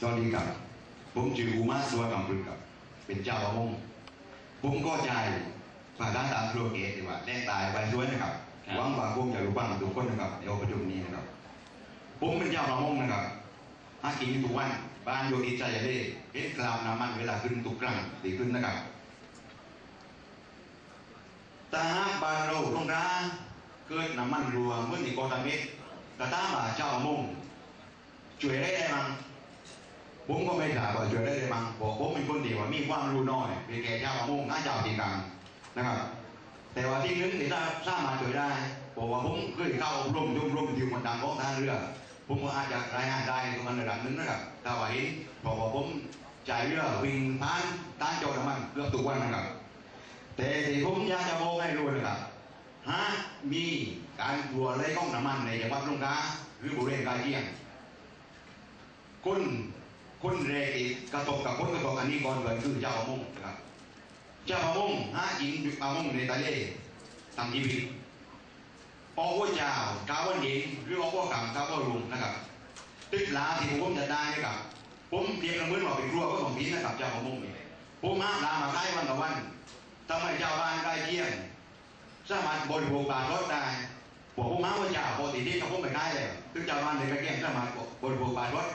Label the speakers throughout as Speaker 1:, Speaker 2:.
Speaker 1: สวัสดีครับ ผมชื่ออุมาสัวกำพึกครับ เป็นเจ้าประมงผมก็ใจฝากด้านตามครัวเกตดีกว่าแรงตายไปสวยนะครับ
Speaker 2: ครับ
Speaker 1: หวังว่าคงจะรู้บ้างทุกคนนะครับในประชุมนี้นะครับ ผมเป็นเจ้าประมงนะครับหากินอยู่ทุกวันบ้านอยู่อิจฉาเล่เห็นกลามน้ำมันเวลาขึ้นทุกครั้งตีขึ้นนะครับแต่หากบ้านเราตรงร้านเกิดน้ำมันรัวเมื่อนี่โกตาเมตกระตามบ่าเจ้าประมงช่วยได้ได้มั้ง ผมก็ไม่ถามว่าช่วยได้เลยมั้งบอกผมเป็นคนเดียวมีความรู้น้อยเป็นแก่เจ้าประมงหน้าเจ้าตีกลางนะครับ แต่ว่าที่นึงที่ถ้าสามารถช่วยได้บอกว่าผมเคยเข้าอบรมชมรมทีมคนดังของทางเรือผมก็อาจจะรายงานได้ในมันระดับนึงนะครับถ้าว่าเห็นบอกว่าผมจ่ายเรือวิ่งผ่านต้านโจรน้ำมันเกือบทุกวันนะครับ แต่ที่ผมอยากจะบอกให้รู้นะครับหากมีการกลัวไรก้องน้ำมันในจังหวัดสงขลาหรือบริเวณใกล้เคียงคน คนแรกที่กระทบกับคนกระทบอันนี้ก่อนเลยคือเจ้าประมงนะครับเจ้าประมงหากินประมงในทะเลทำชีวิตออกว่าเจ้ากาวันเย็นหรือออกว่ากำกาว่ารุงนะครับตึกลาที่ผมจะได้นะครับผมเรียกละมินว่าเป็นครัวก็ของพี่นะครับเจ้าประมงนี่ผมห้าลามาใกล้วันต่อวันทำไมเจ้าบ้านใกล้เคียงสามารถบริโภคบาทรถได้บอกผมมาว่าเจ้าปกติที่เขาผมไปได้เลยถึงเจ้าบ้านในใกล้เคียงสามารถบริโภคบาทรถ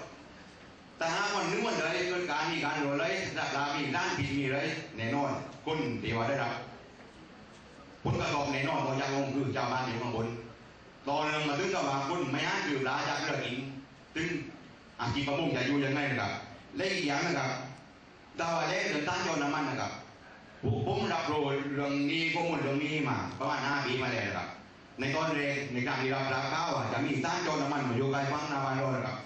Speaker 1: แต่หากวันนึงวันใดเกิดการมีการโดนเลยราคามีด้านผิดมีเลยแน่นอนคนที่ว่าได้รับผลกระทบแน่นอนของเจ้าองค์คือเจ้าบ้านอยู่ข้างบนตอนนึงมาถึงเจ้าบางคนไม่อ้างคือปลาจากเรือหินถึงอาชีพประมงจะอยู่ยังไงนะครับและอีกอย่างนะครับดาวาเล่เดินต้านจรน้ำมันนะครับผมผมรับรู้เรื่องนี้ข้อมูลเรื่องนี้มาประมาณห้าปีมาแล้วนะครับในตอนแรกในการที่เรารับข้าวจะมีต้านจรน้ำมันมาอยู่ใกล้ฟังนาบานโรนะครับ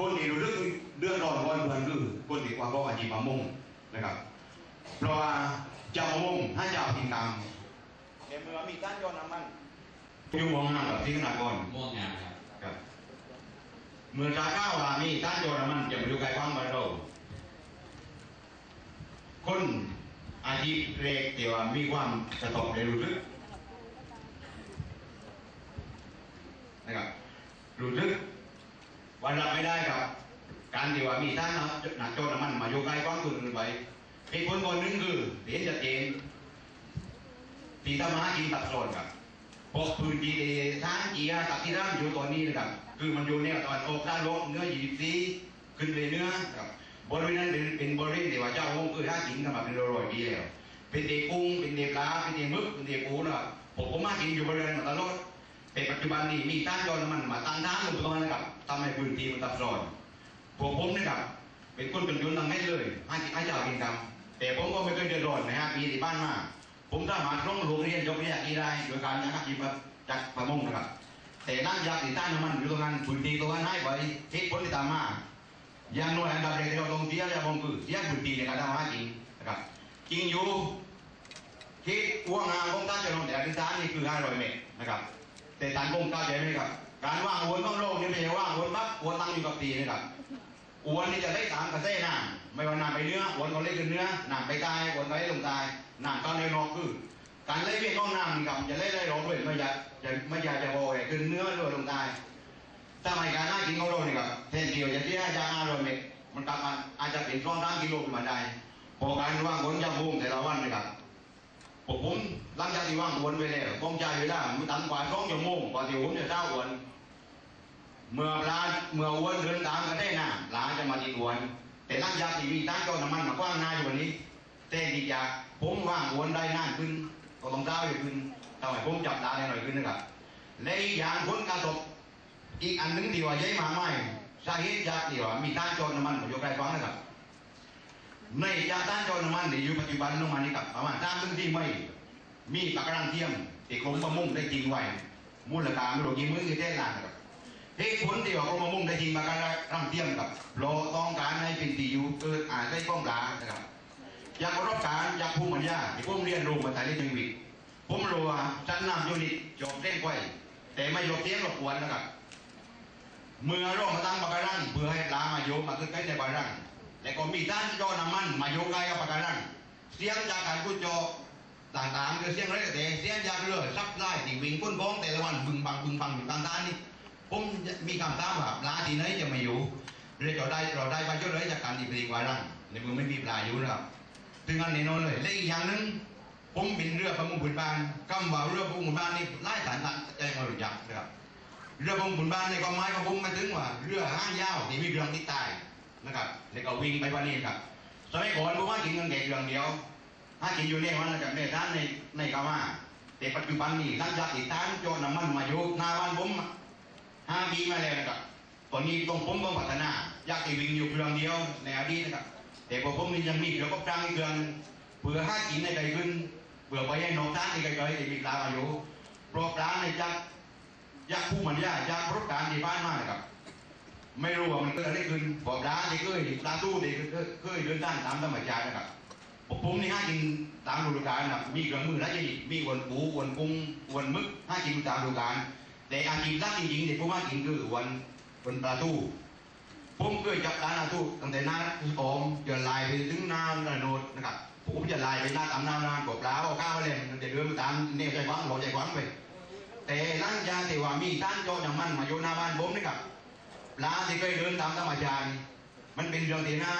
Speaker 1: คนที่รู้เรื่องเรื่องร้อนร้อนเพื่อนคือคนที่ว่าก็อาชีพประมงนะครับ เพราะว่าเจ้าประมงถ้าเจ้ากินกรรมในเมื่อมีต้านโจรน้ำมันอยู่มองหน้าแบบที่ขนาดก่อน
Speaker 2: ม่วงงามครับ
Speaker 1: ครับเมื่อราข้าวว่ามีต้านโจรน้ำมันจะมาดูไกลฟังบ้านเราคนอาชีพเล็กที่ว่ามีความสะทกในรู้ลึกนะครับรู้ลึก วันรับไม่ได้ครับ การที่ว่ามีท่านหนักโจรน้ำมันมาโยกไกลก้อนคืนไปเหตุผล คือเห็นชัดเจนที่ทำมาหากินตัดโซนครับเพราะพื้นที่ทางเกียร์กับที่ร่างอยู่ตอนนี้นะครับ คือมันอยู่แนวตะวันออกด้านลบเนื้อหยีซีขึ้นไปเนื้อครับบริเวณนั้นเป็นเป็นบริเวณที่ว่าเจ้าองค์คือท่ากินกันมาเป็นร้อยปีแล้วเป็นเด็กกุ้งเป็นเด็กปลาเป็นเด็กมึกเป็นเด็กปูนะครับผมผมมากินอยู่บริเวณมาตลอดแต่ปัจจุบันนี้มีต้านโจรมันมาตั้งท่าลงตรงนั้นนะครับทำให้พื้นที่มันตับซ้อนพวกผมนะครับเป็นคนเป็นยุนทางแม่เลยให้ให้เจ้ากินกรรม แต่ผมก็ไม่เคยเดือดร้อนนะฮะปีที่บ้านมาก ผมสามารถลงโรงเรียนยกเรียนกีได้โดยการนะครับกีมาจากประมงนะครับ แต่นั่งยากที่ต้านน้ำมันอยู่ตรงนั้นพื้นที่ตรงนั้นให้ไปเหตุผลที่ตามมาอย่างน้อยอันดับแรกที่เราต้องเสียจะมองคือเสียพื้นที่ในการทำมาหากินนะครับจริงอยู่ที่อ้วงงามของท่านจะลงแต่อธิษฐานนี่คือ500เมตรนะครับ แต่ท่านคงเข้าใจไหมครับ การว่างอวนต้องโลกนี่ไม่ใช่ว่างอวนปั๊บอวนตั้งอยู่กับตีนะครับอวนนี่จะได้ตามกระแสน้ำ ไม่ว่าน้ำไปเนื้อวนก็เล่นขึ้นเนื้อน้ำไปกายวนก็เล่นลงกายน้ำตอนในนอกคือการเล่นเวียนของน้ำนี่ครับจะเล่นได้ร้องด้วยไม่อยากจะไม่อยากจะโวยขึ้นเนื้อด้วยลงกายถ้าไม่การน่ากินของเรานี่ครับแทนที่จะเสียยาห้าร้อยเมตรมันกลับมาอาจจะเป็นสองสามกิโลขึ้นมาได้พอการว่างวนจะบูมแต่ละวันนะครับผมผมหลังจากที่ว่างวนไปแล้วผมใจเวลามันตันกว่าสองชั่วโมงกว่าที่ผมจะเช้าวนเมื่อปลาเมื่อวนเดินตามกันได้น่ะปลาจะมาติดวน แต่หลังจากที่มีตั้งเจ้าน้ำมันมากว้างหน้าอยู่วันนี้ แต่ดีจากผมว่างวนได้นานขึ้นก็ต้องเช้าอยู่ขึ้นทำให้ผมจับตาได้หน่อยขึ้นนะครับและอีกอย่างผลกระทบอีกอันหนึงที่ว่าใหญ่มากไม่สาเหตุจากที่ว่ามีตั้งเจ้าน้ำมันมาอยู่ใกล้ฟังนะครับในยาต้านโจรน้ำมันที่อยู่ปัจจุบันลงมานี่กับประมาณสามถึงที่ไม่มีปากการังเทียมที่กรมประมงได้จริงไว้มูลค่าไม่รู้กี่หมื่นกี่แสนล้านครับ เหตุผลที่ว่ากรมประมงได้จริงปาการังเทียมกับเราต้องการให้เป็นที่อยู่เกิดอาจได้กล้องปลานะครับอยากระสบการอยากภูมิปัญญาที่ผมเรียนรู้มาแต่เรียนชีวิตผมรู้ว่าชั้นนำยูนิตจบเล่นไว้แต่ไม่ยกเสียงรบกวนนะครับเมื่อเรามาตั้งปากการังเพื่อให้ปลามาโยกมาขึ้นใกล้ในปากการังและก็มีท่านจอน้ำมันมาโยกไกลกับปากการังเสียงจากการกุญจอต่างๆคือเสียงอะไรก็แต่เสียงจากเรือซับไล่ที่วิ่งก้นบ้องแต่ละวันบึงบังบึงบังอยู่กลางทางนี่ ผมมีคำถามว่าปลาที่ไหนจะมาอยู่เลยเราได้เราได้ประโยชน์เลยจากการที่ปลีกวารังในเมืองไม่มีปลาอยู่นะครับถึงอันแน่นอนเลยและอีกอย่างหนึ่งผมบินเรือประมงพื้นบ้านคำว่าเรือประมงพื้นบ้านนี่ไล่สารละใจมารู้จักนะครับเรือประมงพื้นบ้านในความหมายของผมหมาถึงว่าเรือห้างยาวที่มีเรือที่ใต้นะครับแล้วก็วิ่งไปวันนี้ครับสมัยก่อนผมว่ากินกันเด็กเรื่องเดียวถ้ากินอยู่ในวันนั้นกับในร้านในในกาว่าแต่ปัจจุบันนี้หลังจากที่ท่านโจรน้ำมันมาอยู่หน้าบ้านผม ห้าปีมาแล้วนะครับตอนนี้ต้องผมต้องพัฒนา อยากจะวิ่งอยู่เรื่องเดียวในอดีตนะครับ แต่พอผมนี่ยังมีเรือก็กลางเรื่องเพื่อห้ากินในไกลขึ้นเพื่อไปให้น้องท่านที่ไกลๆที่มีปลามาอยู่เพราะปลาในจักยากผู้มันยากยากประการณ์ที่บ้านมากนะครับ ไม่รู้ว่ามันเกิดอะไรขึ้นบอกร้านที่เคยปลาตู้ที่เคยเคยเดินทางตามธรรมชาตินะครับผมผมนี่ห้ากินตามฤดูกาลนะครับมีเครื่องมือและจะมีวนปูวนกุ้งวนมึกห้ากินตามฤดูกาล แต่อาชีพหลักจริงๆที่ผมว่ากินคือวันวันปลาตู้ผมเคยจับร้านปลาตูตั้งแต่หน้าออมจะลายไปถึงหน้าระโนดนะครับผมจะลายไปหน้าตามหน้านานกว่าปลาเอาข้าวมาเลยมันเดินไปตามเนี่ยใจหวังหลอใจหวังไปแต่หลังจากที่ว่ามีท่านโจอย่างมันมาอยู่หน้าบ้านผมนี่ครับลาที่เคยเดินตามธรรมชาติมันเป็นเรื่องที่น่า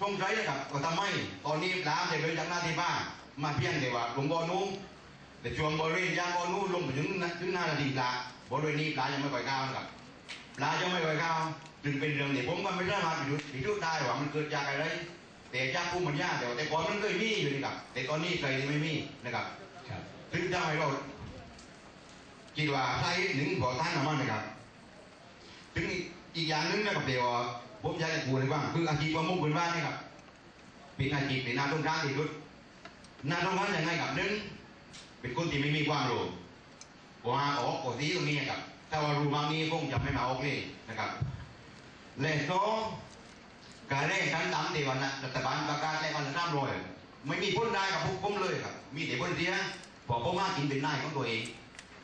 Speaker 1: สงสัยนะครับว่าทำไมตอนนี้ลาได้เดินจากหน้าที่บ้านมาเพียงแต่ว่าหลวงบ่อนู้น แต่ช่วงบริเวณยางบ่อนู้นลงไปถึงถึงหน้าระดีปลาบริเวณนี้ปลายังไม่ค่อยก้าวนะครับปลายังไม่ค่อยก้าวจึงเป็นเรื่องที่ผมก็ไม่สามารถพิสูจน์พิสูจน์ได้ว่ามันเกิดจากอะไรแต่จากผู้มันยากแต่ว่าแต่ก่อนมันเคยมีอยู่นี่ครับแต่ตอนนี้เคยไม่มีนะครับ
Speaker 2: ครับ
Speaker 1: ถึงจะให้เราคิดว่าใช้หนึ่งขอท่านน้ำมันนะครับ ถึงอีกอย่างหนึงนะครับเดี๋ยวผมอยากจะพูดให้ฟังคืออาชีพประมงพื้นบ้านนี่ครับเป็นอาชีพเป็นนาต้นร้านที่สุดนาต้นร้านยังไงครับหนึ่ง เป็นคนที่ไม่มีความรู้ว่าออกกฎที่ตรงนี้ครับ ถ้าว่ารู้บางนี้คงจะไม่มาออกเลยนะครับและสองการเร่งขั้นต่ำที่วันรัฐบาลประกาศแรงวันละสามร้อยไม่มีพ้นได้กับพวกผมเลยครับ มีแต่พ้นเสียเพอผมมากินเป็นนายของตัวเอง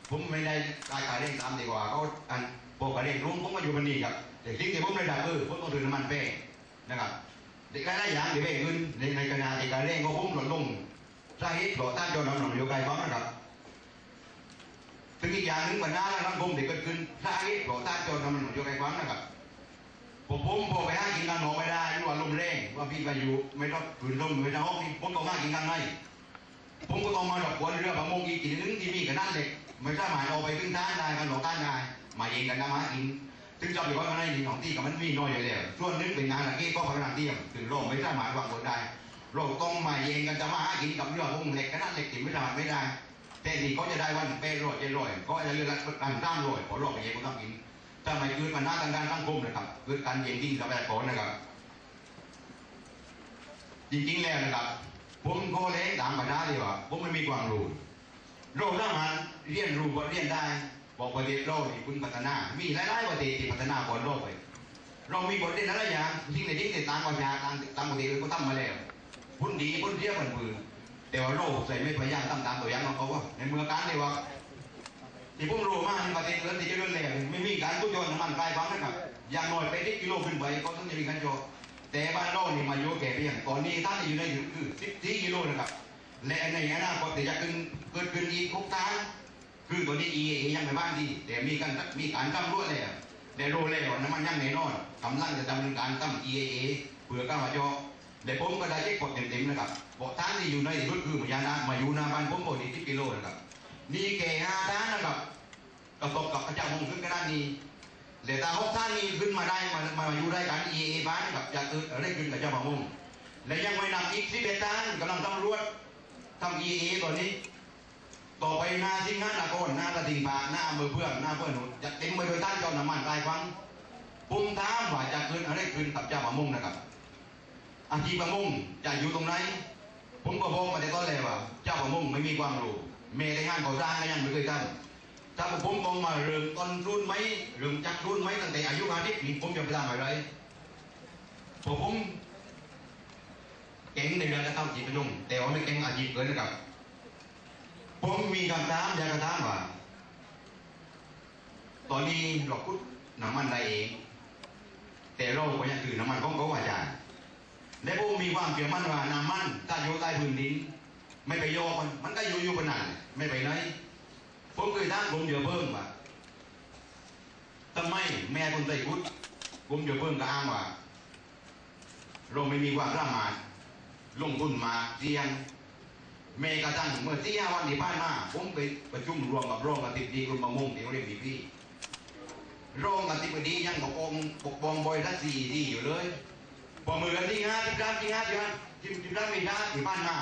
Speaker 1: ผมไม่ได้กายการเร่งตามดีกว่าเขาอันบอกการเร่งรุ้งผมก็อยู่บันนี้ครับแต่สิ่งที่ผมได้ได้คือผมต้องถือน้ำมันแป้งนะครับเด็กได้ยางเดี๋ยวแป้งขึ้นในในขณะที่กการเร่งก็ผมลดลง สาเหตุเพราะท่านเจ้าน้ำหนองอยู่ไกลบ้างนะครับถึงอีกอย่างหนึ่งปัญหาทางสังคมที่เกิดขึ้นสาเหตุเพราะท่านเจ้าน้ำหนองอยู่ไกลบ้างนะครับผมผมพอไปห้างกินกันหนอไม่ได้รือว่าลมแรงว่าพี่ไปอยู่ไม่ต้องขืนลมไม่ต้องห้องนี่ผมต้องมากินกันไงผมก็ต้องมาดอกกวนเรือประมงอีกทีนึงที่มีขนาดเล็กไม่สามารถเอาไปขึ้นท่านได้กันหลอกท่านได้มาเองกันนะมากินถึงจะไปว่ามันในหนีของที่กับมันมีน้อยอยู่แล้วส่วนนึงเป็นงานตะกี้ก็พนันเดียมถึงโลกไม่สามารถวางบนได้ เราต้องมาเองกันจะมาหากินกับเรือประมงเล็กขนาดเล็กที่ไม่สามารถไม่ได้แต่นี่เขาจะได้วันเป็นร้อยเจ็ดร้อยก็จะเรื่อละกันตั้งร้อยขอรอบไปเองก็ต้องกินถ้าไม่คือปัญหาทางการสังคมนะครับคือการเย็นยิ่งสบายก่อนนะครับ จริงๆแล้วนะครับผมก็เลยตามปัญหาเลยว่าผมไม่มีความรู้เราสามารเรียนรู้ก็เรียนได้บอกประเทศเราที่คุณพัฒนา มีหลายๆประเทศที่พัฒนาก่อนเราไปเรามีบทเรียนหลายอย่างสิ่งในที่ต่างประเทศต่างต่างประเทศก็ทำมาแล้ว พุ่นดีพุ่นเทียบกันปืนแต่ว่าเราใส่ไม่พยายามตามตามตัวอย่างของเขาว่าในเมื่อการเลยว่าที่ผมรู้มากในประเทศเรือนที่จะเดินแล้วไม่มีการกู้ยนน้ำมันกลายพังนะครับอย่างน้อยไปที่กิโลขึ้นไปเขาต้องจะมีการโยแต่บ้านเรานี่มาโยแก่เพียงตอนนี้ท่านอยู่ในอยู่คือ14กิโลนะครับและในอนาคตจะขึ้นเกิดขึ้นอีกทุกทางคือตัวนี้ EA ยังไม่บ้านดีแต่มีการมีการตั้งรั่วแล้วแต่รู้แล้วน้ำมันยังแน่นอนกำลังจะดำเนินการตั้ง EAA เพื่อก้าวมา โยแต่ผมก็ได้เช็คกดเต็มๆนะครับบอกท่านที่อยู่ในรถคือมายานามาอยู่หน้าบ้านผมบนนี้10กิโลนะครับนี่แก่ห้าท่านนะครับกระตบกับพระจ้ามงขึ้นก็ด้านนี้เหลือต่หกท่านนี้ขึ้นมาได้มามาอยู่ได้กันเอเอบ้านกับจะเกิดอะไรขึ้นกับเจ้ามงและยังไม่นำอีกสิบเอ็ดท่านกำลังตำรวจทำเอเอตอนนี้ต่อไปหน้าสิงห์นครหน้าตะดิงปากหน้าอำเภอเพื่อนหน้าเพื่อนหนุนจะเต็มไปด้วยท่านเจ้าหน้ำมันกลายฟังปุ่มถามว่าจะเกิดอะไรขึ้นกับเจ้ามงนะครับ อาชีพประมงจะอยู่ตรงไหนผมก็บอกมาแต่ต้นเลยว่า เจ้าประมงไม่มีความรู้เมย์ในงานก่อสร้างก็ยังไม่เคยทำถ้าผมต้องมาเริ่มต้นรุ่นไหมเริ่มจากรุ่นไหมตั้งแต่อายุห้าสิบปีผมจะไปทำอะไรผมเก่งในเรื่องการทำอาชีพประมงแต่ว่าไม่เก่งอาชีพเกินนะครับ ผมมีคำถามอยากจะถามว่าตอนนี้เราคุดน้ำมันได้เองแต่เราก็ยังถือน้ำมันของเขาอาจารย์ และผมมีความเชื่อมั่นว่าน้ำมันถ้าอยู่ใต้พื้นดินไม่ไปโยกมันมันก็อยู่อยู่บนนั้นไม่ไปไหนผมเคยถามผมเยอเพิ่มว่าทำไมแม่คนใส่กุดกลุ่มเดือเพิ่งก็อ้างว่าเราไม่มีความสามารถลงทุนมาเสี่ยงเมกระทั่งเมื่อสี่ห้าวันที่ผ่านมาผมไปประชุมรวมกับรองอธิบดีกรมประมงที่เขาเรียกพีพีรองอธิบดียังบอกองปกป้องบอยทัศสีดีอยู่เลย พอมือกันที่ห้าที่ด้านที่ห้าที่ห้าที่ที่ด้านม่ได้ที่บ้านมา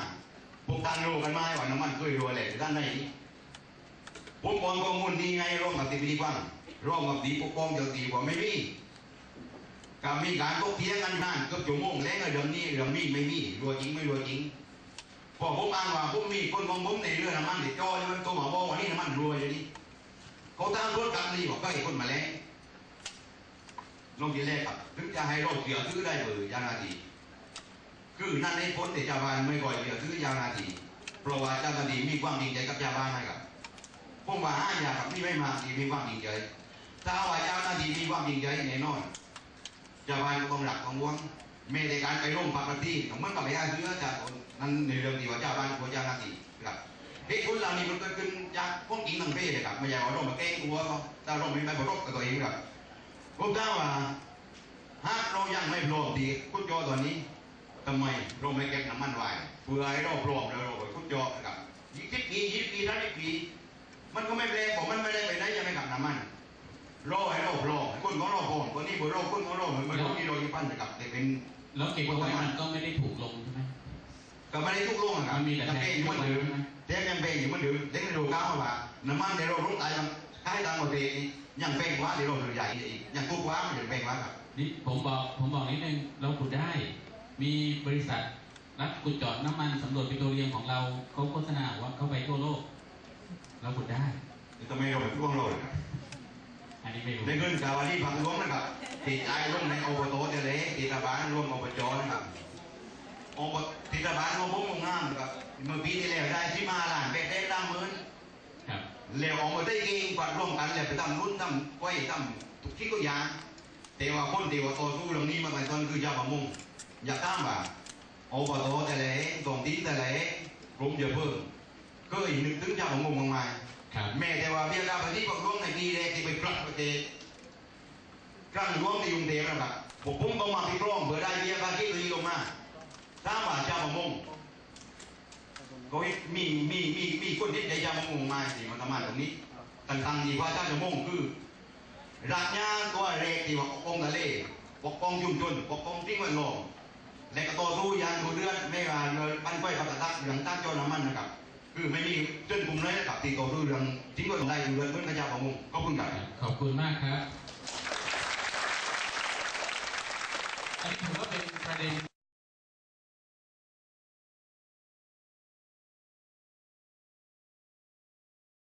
Speaker 1: พวกานรู้กันไหว่าน้ำมันเคยรัวแหละด้านไหนนี่ผมบอกข้อมูลนี้ไงรองอธิบดีกว้างรองอธิบดีปกป้องเจ้าตีว่าไม่มีก็มีการตกเถียงกันนานกือบชั่วโมงแล้วเรื่องนี้เรื่องนี้ไม่มีรัวจริงไม่รัวจริงพอผมอ้างว่าผมมีคนของผมในเรื่องน้ำมันติดจอมันตัวหมาบอกว่านี่น้ำมันรัวอย่างนี้เขาตั้งรถกันดีบอกก็ไอ้คนมาแล้ว ลงทีแรกครับถึงจะให้เราเสียวซื้อได้เบอยานาทีคือนั่นในพ้นแต่ชาวบ้านไม่ก่อยเสียวซื้อยานาทีเพราะว่าเจ้าหน้าที่มีความจริงใจกับชาวบ้านให้ครับผมว่าห้าอย่างครับนี่ไม่มาที่มีความจริงใจถ้าว่าเจ้าหน้าที่มีความจริงใจแน่นอนชาวบ้านก็ต้องหลักต้องวงเมื่อในการไปร่วมปฏิของมันก็ไม่ได้เชื้อจากนั้นในเรื่องที่ว่าชาวบ้านควรจะนาทีครับเหตุผลเหล่านี้มันเกิดขึ้นจากพวกกินทั้งเพศเลยครับไม่ใช่ว่าเรามาแกล้งกลัวเขาแต่เราไม่ไปบรบกับตัวเองครับ ผมถามว่าหากเรายังไม่พร้อมดีคุดยอตัวนี้ทำไมเราไม่เก็บน้ำมันไว้เพื่อให้เราพร้อมแล้วเราไปคุดยอนะครับยี่สิบปียี่สิบปีท่าสิบปีมันก็ไม่แปลผมมันไม่ได้ไปไหนยังไม่กับน้ำมันรอให้เรารอคนของเราพร้อมคนนี้บ่รอคนของเราเหมือนคนที่เราอยู่ปั้นนะครับแต่เป็น
Speaker 2: แล้วเก็บเอาไว้มันก็ไม่ได้ถูกลงใช่ไหม
Speaker 1: ก็ไม่ได้ทุกโรงอะครับ
Speaker 2: มันมีแต่
Speaker 1: ยัง
Speaker 2: แพ
Speaker 1: เป็น
Speaker 2: ง
Speaker 1: อยู่เหมือนเดิม
Speaker 2: ใช่ไหม
Speaker 1: แต่ยังเป็นอยู่เหมือนเดิมเด็กในโรงงานว่าน้ำมันในโรงรุ่งตาย ยังใช้ตังค์ประเทศยังเป็นกว่าในโรงใหญ่อีกยังทุกว่ามันยังเป็นกว่าครับ
Speaker 2: นี่ผมบอกผมบอกนิดนึงเราขุดได้ มีบริษัทรับขุดเจาะน้ำมันสำรวจปิโตรเลียมของเราเขาโฆษณาว่าเขาไปทั่วโลก เราขุดได้
Speaker 1: นี่ทำไมเราเป็นทุกโรงครับ
Speaker 2: อันนี้ไม่รู้
Speaker 1: ในเงินกาวาที่พังล้มนะครับติดใจล้มในอบตเจริญติดบาลรวมอบจนะครับอบติดบาลของผมงงามนะครับเมื่อปีที่แล้วได้ที่มาล้านเป็ดได้ตั้งหมื่น
Speaker 2: ครับ
Speaker 1: แล้วออกมาได้เองกว่าร่วมกันแล้วไปทำรุ่นทำก้อยทำทุกที่ก็ยางแต่ว่าคนที่ว่าต่อสู้เรื่องนี้มาตั้งแต่ต้นคือชาวประมงอยากตามว่าอบตแต่ละเองตรงที่แต่ละเองกลุ่มเยอะเพิ่มก็อีกนึกถึงชาวประมงมากมายแม่แต่ว่าเพียงดาวไปที่พวกร่วงในปีแรกที่ไปกลับประเทศกลั้นร่วงที่กรุงเทพนะครับผมพุ่งต้องมาพิกร้องเพื่อได้เบี้ยภาษีตัวนี้ลงมาตามว่าชาวประมง ก็มีมีมีมีคนที่ใจชาวประมงมาสิมาทำงาตรงนี้กันตังดีว่าชาวประมุ่งคือรักญาตัวเรกที่ว่าปกป้องทะเลปกป้องชุมชนปกป้องสิ่งแวดล้อมและก็ต่อสู้ยางดูเดือนไม่ว่าเลยปั้นไฟกับตะตักเรื่องตั้งจ้าน้ำมันนะครับ คือไม่มีจนกลุ่มเลยนะครับที่ต่อสู้เรื่องทิ้งไว้ของใดอยู่เรื่องเพื่อนกระจาประมงขอบคุณครับ
Speaker 2: ขอบคุณมากครับอันนี้ถือว่าเป็นประเด็น